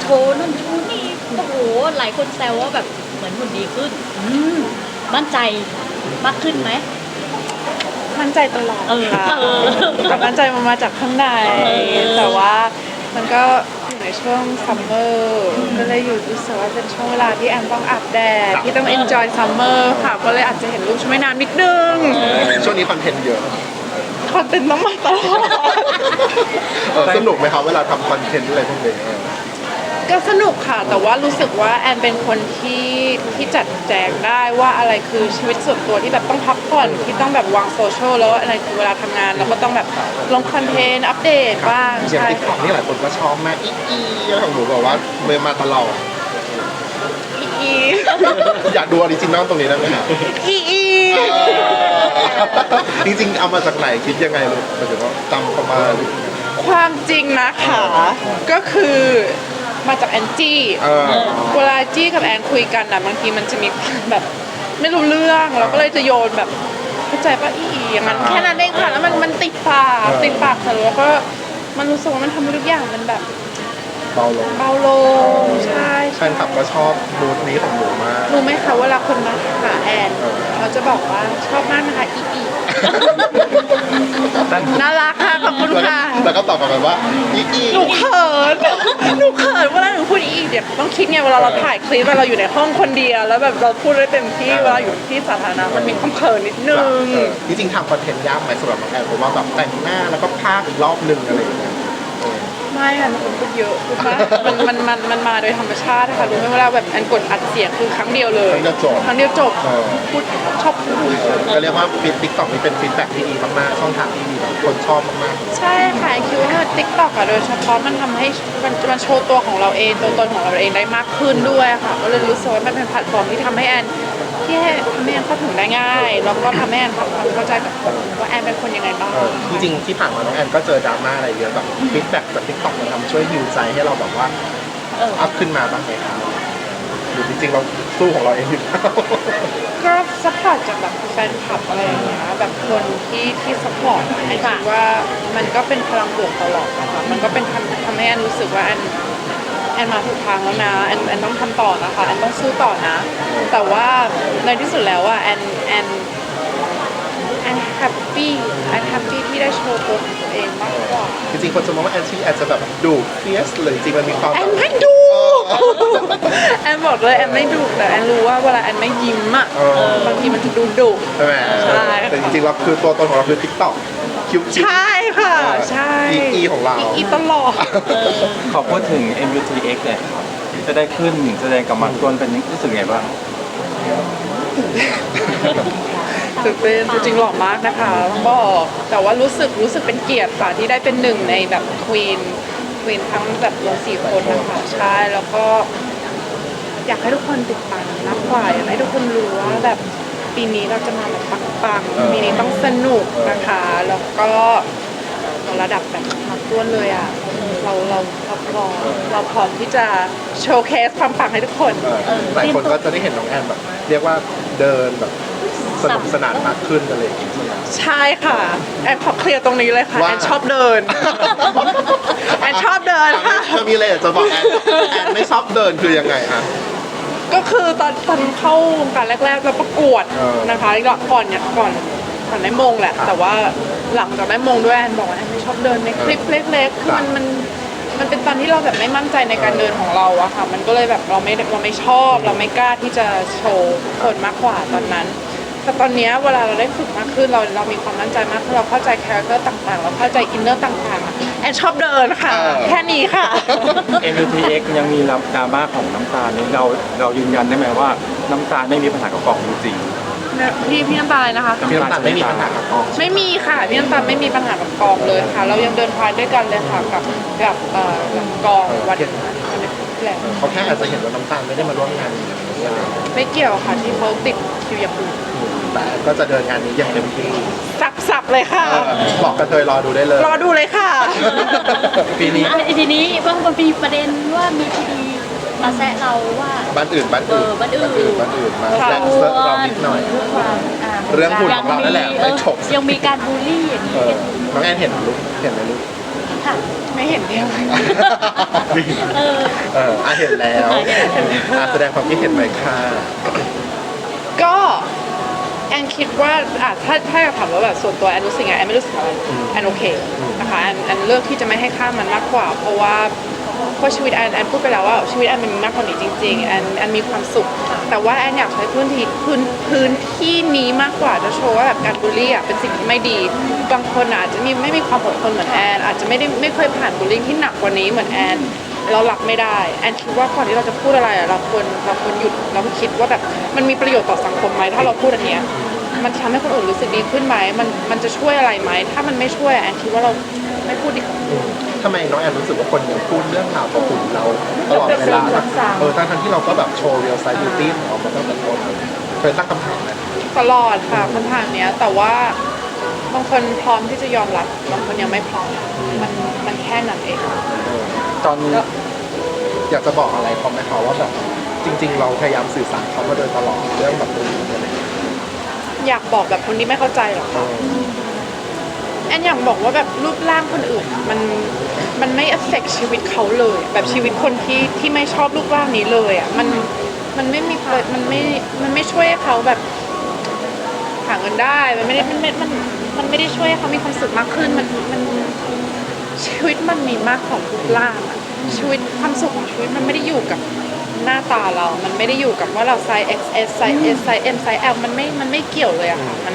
โชว์นั่นโชว์นี่โอ้โหหลายคนแซวว่าแบบเหมือนหุ่นดีขึ้นอืมมั่นใจมากขึ้นไหมมั่นใจตลอดเออค่ะเออแต่มั่นใจมันมาจากข้างในเออแต่ว่ามันก็อยู่ในช่วงซัมเมอร์ก็เลยอยู่รู้สึกว่าเป็นช่วงเวลาที่แอนต้องอาบแดดที่ต้อง enjoy summer ค่ะก็เลยอาจจะเห็นรูปชุดว่ายน้ำนิดนึงช่วงนี้คอนเทนต์เยอะ คอนเทนต์ต้องมาตลอดเออสนุกไหมครับเวลาทำคอนเทนต์อะไรพวกนี้ก็สนุกค่ะ แต่ว่ารู้สึกว่าแอนเป็นคนที่ที่จัดแจงได้ว่าอะไรคือชีวิตส่วนตัวที่แบบต้องพักผ่อนที่ต้องแบบวางโซเชียลแล้วอะไรคือเวลาทำงานเราก็ต้องแบบลงคอนเทนต์อัปเดตบ้างอย่างใช่ติ๊กต็อค่ะกนี่หลายคนก็ชอบมากอีอีแล้วของหนูบอกว่าเมยมาตลอด อีอีอยากดูออริจินอลตรงนี้ได้ไหมครับอีอี จริงๆ เอามาจากไหนคิดยังไงลูกหมายถึงว่าจำประมาณ ความจริงนะคะก็คือมาจากแอนจี้เออ เวลาจี้กับแอนคุยกันนะบางทีมันจะมีความแบบไม่รู้เรื่องเราก็เลยจะโยนแบบเข้าใจป่ะอีอีอย่างนั้นแค่นั้นเองค่ะแล้วมันมันติดปากติดปากเสร็จแล้วก็มันรู้สึกว่ามันทำให้ทุกอย่างมันแบบ เบาลงเบาลงใช่แฟนคลับก็ชอบมูดนี้ของหนูมาก รู้ไหมคะเวลาคนมาหาแอนเออ เขาจะบอกว่าชอบมากนะคะอีอีน่ารักค่ะขอบคุณแล้วก็ค่ะแล้วก็ตอบกลับไปว่าอีอีหนูเขินหนูเขินเวลาหนูพูดอีกเดี๋ยวต้องคิดไงเวลาเราถ่ายคลิปอะเราอยู่ในห้องคนเดียวแล้วแบบเราพูดได้เต็มที่เวลาอยู่ที่สาธารณะมันมีความเขินนิดนึงเออจริงๆทำคอนเทนต์ยากไหมสำหรับน้องแอนผมว่าแบบแต่งหน้าแล้วก็พากอีกรอบหนึ่งอะไรอย่างเงี้ยเออ ไม่ค่ะมันพูดเยอะพูดมากมันมันมันมันมาโดยธรรมชาติค่ะรู้ไหมเวลาแบบอันกดอัดเสียงคือครั้งเดียวเลยครั้งเดียวจบครั้งเดียวจบเออ พูดชอบพูดก็เรียกว่าฟีดติ๊กต็อกนี่เป็นฟีดแบ็กที่ดีมากๆช่องทางที่ดีแบบคนชอบมากใช่ค่ะคิดว่าติ๊กต็อกอะโดยเฉพาะมันทำให้มันมันโชว์ตัวของเราเองตัวตนของเราเองได้มากขึ้นด้วยค่ะก็เลยรู้สึกว่ามันเป็นแพลตฟอร์มที่ทำให้แอน ที่ให้ทำให้แอนเข้าถึงได้ง่าย แล้วก็ทำให้แอนทำความเข้าใจกับคนว่าแอนเป็นคนยังไงบ้างๆเออจริงๆที่ผ่านมาน้องแอนก็เจอดราม่าอะไรเยอะแบบฟีดแบ็กจากติ๊กต็อกมันทำช่วยฮิวใจให้เราแบบว่าเออ อัพขึ้นมาบ้างไหมครับหรือจริงๆเราสู้ของเราเองอยู่ก็ซัพพอร์ตจากแบบแฟนคลับอะไรอย่างเงี้ยแบบคนที่ที่ซัพพอร์ตแอนคิดว่ามันก็เป็นพลังบวกตลอดนะคะมันก็เป็นทำทำให้แอนรู้สึกว่าแอน แอนมาถูกทางแล้วนะแอนแอนต้องทำต่อนะคะแอนต้องสู้ต่อนะ แต่ว่าในที่สุดแล้วอะแอนแอนแอนแฮปปี้แอนแฮปปี้ที่ได้โชว์ตัวของตัวเองมากกว่าจริงๆคนจะมองว่าแอนชี่อาจจะแบบดุเฟียสเลยจริงๆมันมีความแอแบบนไม่ดูแอนบอกเลยแอนไม่ดุแต่แอนรู้ว่าเวลาแอนไม่ยิ้มอะเออบางทีมันจะดูดุใช่ไหมใช่ค่ะแต่จริงๆเราคือตัวตนของเราคือติ๊กต็อกคิวคิวใช่ ค่ะ ใช่อีอีของเรา อีตลอด ขอพูดถึง MUTX เนี่ยครับจะได้ขึ้นแสดงกับมาร์คต้นเป็นรู้สึกไงบ้าง ตื่นเต้นจริงๆหล่อมากนะคะต้องบอกแต่ว่ารู้สึกรู้สึกเป็นเกียรติค่ะที่ได้เป็นหนึ่งในแบบควีนควีนทั้งแบบรวมสี่คนนะคะใช่แล้วก็ อยากให้ทุกคนติดตามมากกว่าอยากให้ทุกคนรู้ว่าแบบปีนี้เราจะมาแบบปังเออๆปีนี้ต้องสนุกนะคะ แล้วก็ ระดับแบบมาต้วนเลยอะเราเราเราพร้อมเราพร้อมที่จะโชว์เคสความปังให้ทุกคนเออหลายคนก็จะได้เห็นน้องแอนแบบ เรียกว่าเดินแบบสนุกสนานมากขึ้นอะไรอย่างเงี้ยใช่ค่ะ แอนขอเคลียร์ตรงนี้เลยค่ะ ว่า แอนชอบเดิน แอนชอบเดินค่ะจะมีอะไรอยากจะบอกแอนแอนไม่ชอบเดินคือยังไงอะ ก็คือตอนตอนเข้าวงการแรกๆเราประกวดเออนะคะแล้วก่อนเนี่ยก่อนก่อนได้มงแหละ แต่ว่า หลังจากได้มงด้วยแอนบอกว่าแอนไม่ชอบเดินในคลิปเล็กๆคือมันมันมันเป็นตอนที่เราแบบไม่มั่นใจในการเดินของเราอะค่ะ มันก็เลยแบบเราไม่เราไม่ชอบ เราไม่กล้าที่จะโชว์คนมากกว่าตอนนั้น แต่ตอนเนี้ยเวลาเราได้ฝึกมากขึ้นเราเรามีความมั่นใจมากขึ้นเราเข้าใจคาแรคเตอร์ต่างๆ เราเข้าใจอินเนอร์ต่างๆอะแอนชอบเดินค่ะเออแค่นี้ค่ะ MUTX ยังมีรับดราม่าของน้ำตาลนี่เราเรายืนยันได้ไหมว่าน้ำตาลไม่มีปัญหากับกล่องจริง พี่พี่น้ำตาลนะคะ พี่น้ำตาลไม่มีปัญหากับกล้องไม่มีค่ะพี่น้ำตาลไม่มีปัญหากับกองเลยค่ะ เรายังเดินพายด้วยกันเลยค่ะกับกับเอ่อกับกองวันแหละเขาแค่อาจจะเห็นว่าน้ำตาลไม่ได้มาร่วมงานนี้ไม่เกี่ยวค่ะที่เขาติดคิวอย่างอื่นแต่ก็จะเดินงานนี้อย่างเต็มที่สับสับเลยค่ะเออบอกกระเทยรอดูได้เลย รอดูเลยค่ะปีนี้อะทีนี้บางคนมีประเด็นว่ามีคดี มาแซะเราว่า บ้านอื่นบ้านอื่นเออบ้านอื่น บ้านอื่นมาค่ะแซะเซอะเรานิดหน่อย ความาเรื่องหุ่นของเรานั่นแหละยังมีไม่ฉก เออยังมีการบูลลี่อย่างเอนี้อน้องแอนเห็นลูกเห็นไหมลูกค่ะไม่เห็นเดียวเออ เอออะเห็นแล้วอะเห็นแล้ว อะแสดงความคิดเห็นไหมค่ะก็แอนคิดว่าอะถ้าถ้าอยากถามว่าแบบส่วนตัวแอนรู้สึกไงแอนไม่รู้สึกอะไรแอนโอเคนะคะแอนแอนเลือกที่จะไม่ให้ค่ามันมากกว่า เพราะว่า เพราะชีวิตแอนแอนพูดไปแล้วว่าชีวิตแอนมันมีมากกว่านี้จริงๆแอนแอนมีความสุข แต่ว่าแอนอยากใช้พื้นที่พื้นพื้นที่นี้มากกว่าจะโชว์ว่าแบบการบูลลี่อะเป็นสิ่งที่ไม่ดี บางคนอาจจะมีไม่มีความอดทนเหมือนแอนอาจจะไม่ได้ไม่เคยผ่านบูลลี่ที่หนักกว่านี้เหมือนแอนเราหลับไม่ได้แอนคิดว่าก่อนที่เราจะพูดอะไรอะเราควรเราควรหยุดแล้วคิดว่าแบบมันมีประโยชน์ต่อสังคมไหมถ้าเราพูดอันเนี้ย มันทำให้คนอื่นรู้สึกดีขึ้นไหมมันมันจะช่วยอะไรไหม ถ้ามันไม่ช่วยแอนคิดว่าเราไม่พูดดีกว่าทำไมน้องแอนรู้สึกว่าคนยังพูดเรื่องราวของหุ่นเราตลอดเวลาเออทั้งๆที่เราก็แบบโชว์เรียลไซต์บิวตี้ของเรามาตั้งแต่ต้นเคยตั้งคำถามไหมตลอดค่ะคำถามเนี้ย แต่ว่าบางคนพร้อมที่จะยอมรับบางคนยังไม่พร้อมมันมันแค่นั้นเองตอนนี้อยากจะบอกอะไรเขาไหมคะว่าแบบจริง ๆ เราพยายามสื่อสารเขามาโดยตลอดเรื่องแบบนี้ อะไรอย่างเงี้ยอยากบอกแบบคนที่ไม่เข้าใจหรอกเออแอนอยากบอกว่าแบบรูปร่างคนอื่นอะมันมันไม่เอฟเฟกชีวิตเขาเลย แบบชีวิตคนที่ที่ไม่ชอบรูปร่างนี้เลยอะมันมันไม่มีประมันไม่มันไม่ช่วยให้เขาแบบหาเงินได้มันไม่ได้มันไม่มันมันไม่ได้ช่วยให้เขามีความสุขมากขึ้นมันมันชีวิตมันมีมากของรูปร่างอะชีวิตความสุขของชีวิตมันไม่ได้อยู่กับ หน้าตาเรา มันไม่ได้อยู่กับว่าเราไซส์ XS ไซส์ S ไซส์ M ไซส์ L มันไม่ มันไม่เกี่ยวเลยอะค่ะ มัน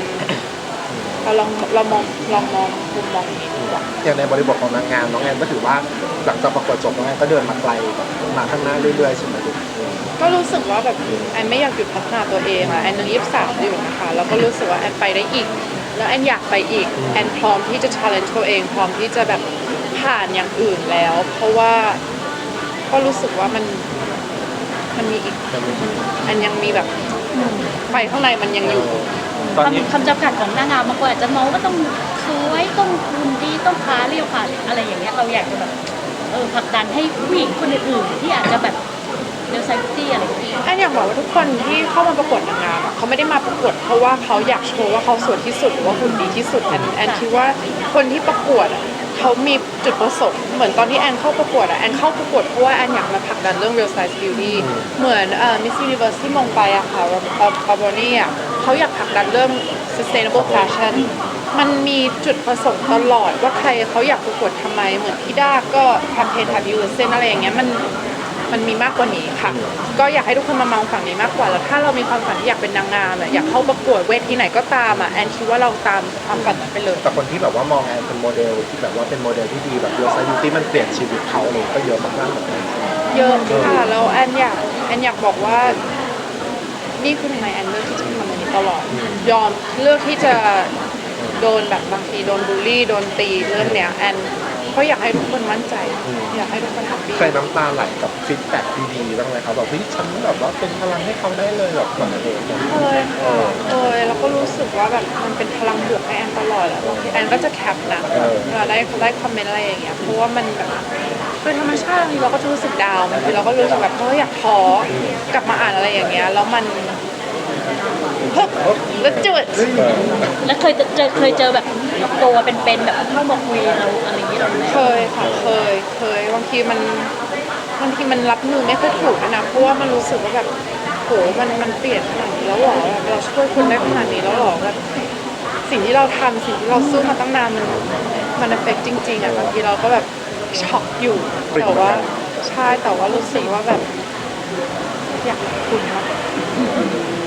เราลองเรามองลองมองมุมมองนี้ดีกว่าอย่างในบริบทของนางงามน้องแอนก็ถือว่าหลังจากประกวดจบน้องแอนก็เดินมาไกลแบบมาข้างหน้าเรื่อยๆใช่ไหมลูกก็รู้สึกว่าแบบแอนไม่อยากหยุดพัฒนาตัวเองอะแอนยังยี่สิบสามอยู่นะคะแล้วก็รู้สึกว่าแอนไปได้อีก แล้วแอนอยากไปอีกแอนพร้อมที่จะ challenge ตัวเองพร้อมที่จะแบบผ่านอย่างอื่นแล้ว เพราะว่าก็รู้สึกว่ามัน มันมีอีกแอนยังมีแบบไฟข้างในมันยังอยู่ ตอนนี้คำคำจำกัดของนางงามบางคนอาจจะมองว่าต้องสวยต้องหุ่นดีต้องขาเรียวขาอะไรอย่างเงี้ยเราอยากจะแบบเออผลักดันให้ผู้หญิงคนอื่นๆที่อาจจะแบบเดลไซตี้อะไรอย่างเงี้ยแอนอยากบอกว่าทุกคนที่เข้ามาประกวดนางงามอะเขาไม่ได้มาประกวดเพราะว่าเขาอยากโชว์ว่าเขาสวยที่สุดหรือว่าหุ่นดีที่สุดแอนแอนคิดว่าคนที่ประกวดอะ เขามีจุดประสงค์เหมือนตอนที่แอนเข้าประกวดอะแอนเข้าประกว d เพราะว่าแอนอยากมาผลักดันเรื่อง real size beauty เหมือนเอ่อ Miss Universe ที่มงไปอะค่ะบาบอนี่อะเขาอยากผลักดันเรื่อง sustainable fashion มันมีจุดประสงค์ตลอดว่าใครเขาอยากประกวดทำไม เหมือนพี่ด้าก็ทำเพจทำยูเซนอะไรอย่างเงี้ยมัน มันมีมากกว่านี้ค่ะ ก็อยากให้ทุกคนมามองฝั่งนี้มากกว่าแล้วถ้าเรามีความฝันที่อยากเป็นนางงามอะอยากเข้าประกวดเวทีไหนก็ตามอะแอนคิดว่าเราตามความฝันนั้นไปเลย แต่คนที่แบบว่ามองแอนเป็นโมเดลที่แบบว่าเป็นโมเดลที่ดีแบบเรียลไซต์บิวตี้มันเปลี่ยนชีวิตเขาเลยก็เยอะมากๆเหมือนกันเยอะค่ะแล้วแอนอยากแอนอยากบอกว่านี่คือทำไมแอนเลือกที่จะทำอันนี้ตลอด ยอมเลือกที่จะโดนแบบบางทีโดนบูลลี่โดนตีเรื่องเนี้ยแอน เพราะอยากให้ทุกคนมั่นใจ อยากให้ทุกคนแฮปปี้เคยน้ำตาไหลกับฟีดแบ็กดีๆบ้างไหมครับแบบเฮ้ยฉันแบบว่าเป็นพลังให้เขาได้เลยแบบเหมือนอะไรอย่างเงี้ยเคยค่ะเคยแล้วก็รู้สึกว่าแบบมันเป็นพลังบวกให้แอนตลอดแหละบางทีแอนก็จะแคปนะเวลาได้ได้คอมเมนต์อะไรอย่างเงี้ยเพราะว่ามันแบบเป็นธรรมชาติบางทีเราก็จะรู้สึกดาวน์บางทีเราก็รู้สึกแบบเอออยากท้อกลับมาอ่านอะไรอย่างเงี้ยแล้วมันเฮ้ย แล้วจุดเออแล้วเคยเจอเคยเจอแบบตัวเป็นๆแบบเข้ามาคุยเราอะไรอย่างเงี้ยเราไหมเคยค่ะเคยเคยบางทีมันบางทีมันรับมือไม่ค่อยถูกด้วยนะเพราะว่ามันรู้สึกว่าแบบโหมันมันเปลี่ยนขนาดนี้แล้วหรอแบบเราช่วยคนได้ขนาดนี้แล้วหรอแบบสิ่งที่เราทำสิ่งที่เราสู้มาตั้งนานมันมันเอฟเฟกจริงๆอะบางทีเราก็แบบช็อกอยู่แต่ว่าใช่แต่ว่ารู้สึกว่าแบบอยากขอบคุณมาก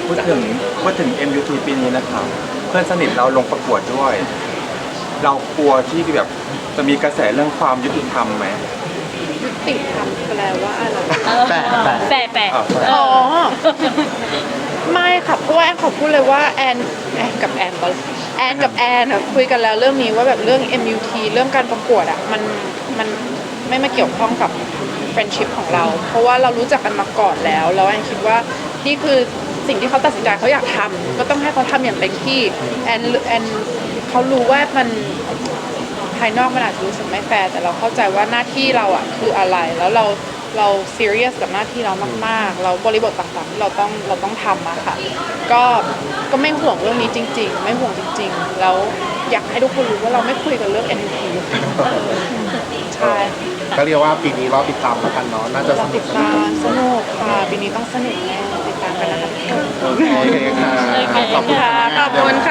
พูดถึงพูดถึง MUT ปีนี้นะครับ เพื่อนสนิทเราลงประกวดด้วย เรากลัวที่แบบจะมีกระแสเรื่องความยุติธรรมไหม ยุติธรรมแปลว่าอะไรเออแปะแปะ แปะแปะอะเออ๋ออไม่ค่ะเพราะว่าแอนขอพูดเลยว่าแอนแอนกับแอนก็แอนกับแอนอะคุยกันแล้วเรื่องนี้ว่าแบบเรื่อง MUT เรื่องการประกวดอะมันมันไม่มาเกี่ยวข้องกับ friendship ของเรา เพราะว่าเรารู้จักกันมาก่อนแล้วแล้วแอนคิดว่า นี่คือสิ่งที่เขาตัดสินใจเขาอยากทำก็ต้องให้เขาทำอย่างเต็มที่แอนแอนเขารู้ว่ามันภายนอกมันอาจจะรู้สึกไม่แฟร์แต่เราเข้าใจว่าหน้าที่เราอะคืออะไรแล้วเราเราซีเรียสกับหน้าที่เรามาก ๆ เราบริบทต่างๆที่เราต้องเราต้องทำอะค่ะ ก็ก็ไม่ห่วงเรื่องนี้จริง ๆ ไม่ห่วงจริง ๆ แล้วอยากให้ทุกคนรู้ว่าเราไม่คุยกันเรื่อง NP ใช่ก็เรียกว่าปีนี้รอติดตามแล้วกันเนาะน่าจะสนุกสสนุกค่ะปีนี้ต้องสนุกแน่ โอเคค่ะ ขอบคุณค่ะ ขอบคุณค่ะ